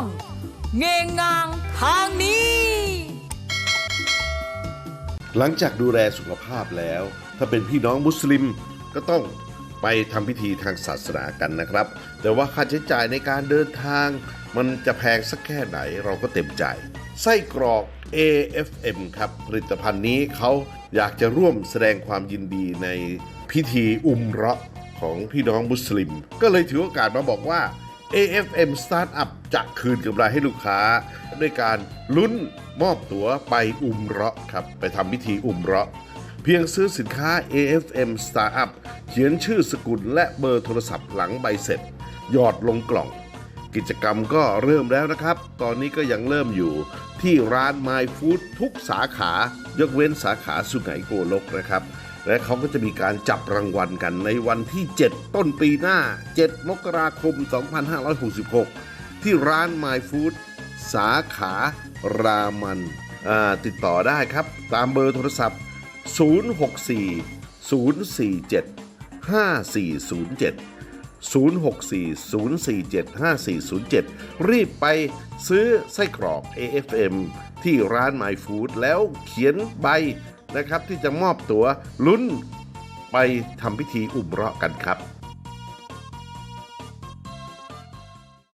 ง เงงงางทางนี้ หลังจากดูแลสุขภาพแล้ว ถ้าเป็นพี่น้องมุสลิมก็ต้องไปทำพิธีทางศาสนากันนะครับ แต่ว่าค่าใช้จ่ายในการเดินทาง มันจะแพงสักแค่ไหนเราก็เต็มใจไส้กรอก AFM ครับ ผลิตภัณฑ์นี้เขาอยากจะร่วมแสดงความยินดีในพิธีอุมเราะของพี่น้องมุสลิม ก็เลยถือโอกาสมาบอกว่า AFM Startup จะคืนกำไรให้ลูกค้า ด้วยการลุ้นมอบตั๋วไปอุมเราะครับ ไปทำพิธีอุมเราะ เพียงซื้อสินค้า AFM Startup เขียนชื่อสกุลและเบอร์โทรศัพท์หลังใบเสร็จ หยอดลงกล่อง กิจกรรมก็เริ่มแล้วนะครับ ตอนนี้ก็ยังเริ่มอยู่ที่ร้าน My Food ทุกสาขายกเว้นสาขาสุไหงโกลกนะครับ และเขาก็จะมีการจับรางวัลกันในวันที่ 7 ต้นปีหน้า 7 มกราคม 2566 ที่ร้าน My Food สาขารามันอ่าติดต่อได้ครับ ตามเบอร์โทรศัพท์ 064 047 5407 064-047-5407 รีบไปซื้อไส้กรอก AFM ที่ร้าน My Food แล้วเขียนใบ นะครับ ที่จะมอบตัวลุ้นไปทำพิธีอุมเราะกันครับ